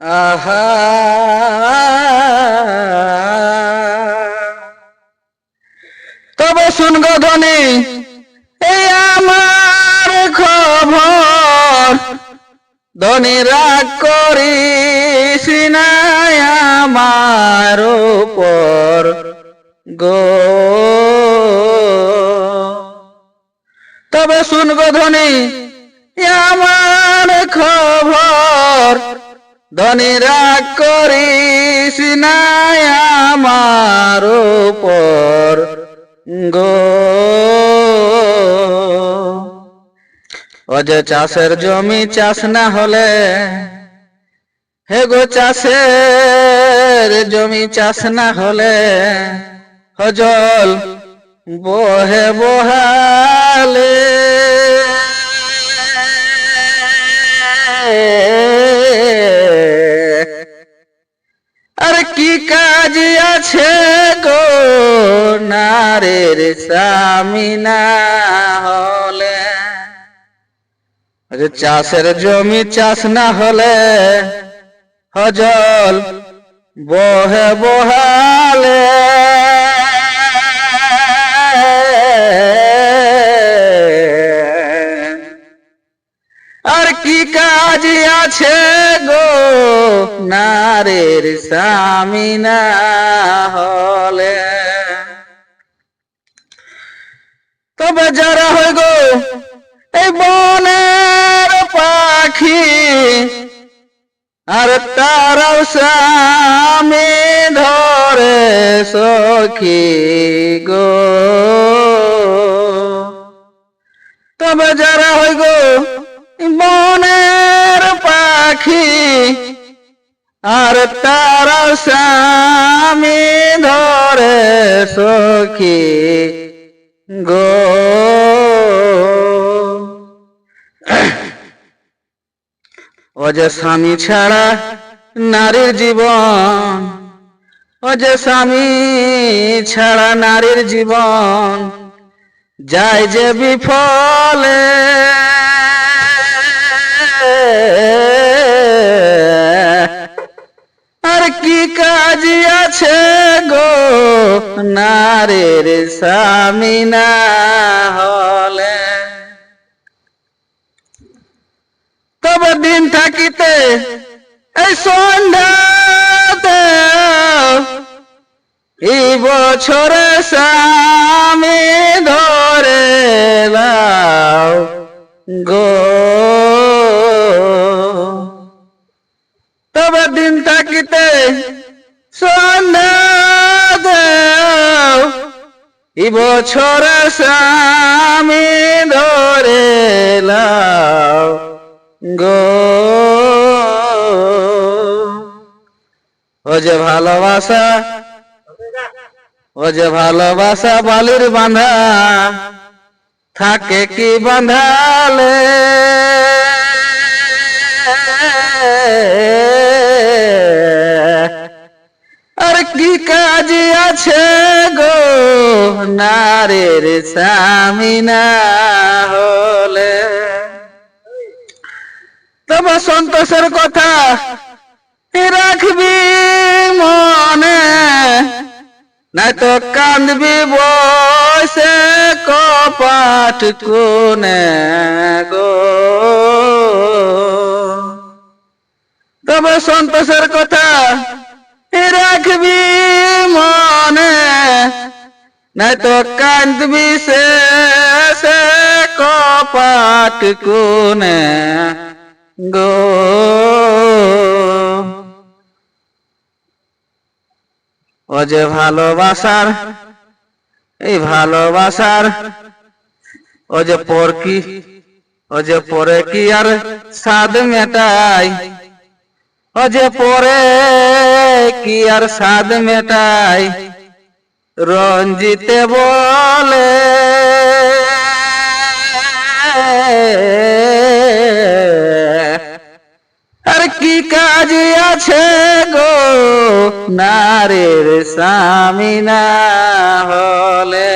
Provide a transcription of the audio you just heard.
আহা। তবে শুন গো ধনী এই আমার খবর। ধনী রাগ করিস আমার উপর গো। তবে শুন গো ধনী রাগ করিস আমার উপর গো। ও যে চাষের জমি চাষ না হলে, হে গো চাষের জমি চাষ না হলে, হজল বহে বহালে। কাজ আছে গো নারের সামিনা হলে। যে চাষের জমি চাষ না হলে হজল বহে বহালে। আছে গো। নারের স্বামী না হলে। তবে যারা হয় গো, এই বনের পাখি, আর তারাও স্বামী ধরে সখী গো। তবে যারা হয় গো আর তার স্বামী ধরে সখী গো। ও যে স্বামী ছাড়া নারীর জীবন, ও যে স্বামী ছাড়া নারীর জীবন যায় যে বিফলে। কি কাজ আছে গো? নারীর স্বামী না হলে। তবে দিন থাকিতে এই সন্ধ্যাতে এই বছরে স্বামী ধরে লাও গো। এই বছরে স্বামী ধরে গো। ও যে ভালোবাসা, ও যে ভালোবাসা বালির বাঁধা, থাকে কি বাঁধালে? কি কাজ আছে গো? নারের স্বামী না হলে। তবে সন্তোষের কথা রাখবি মনে। নাই তো কান্দবি বসে কপাট কোনে গো। তবে সন্তোষের কথা রাখবি মনে, নাই তো কান্দবি সে সে কপাট কোনে গো। ও যে ভালোবাসার, এই ভালোবাসার, ও যে পর কি, ও যে পরে কি আর স্বাদ মেটাই? ও যে পরে কি আর স্বাদ মেটাই? রঞ্জিতে বলে, আর কি কাজ আছে গো? নারীর স্বামী না হলে।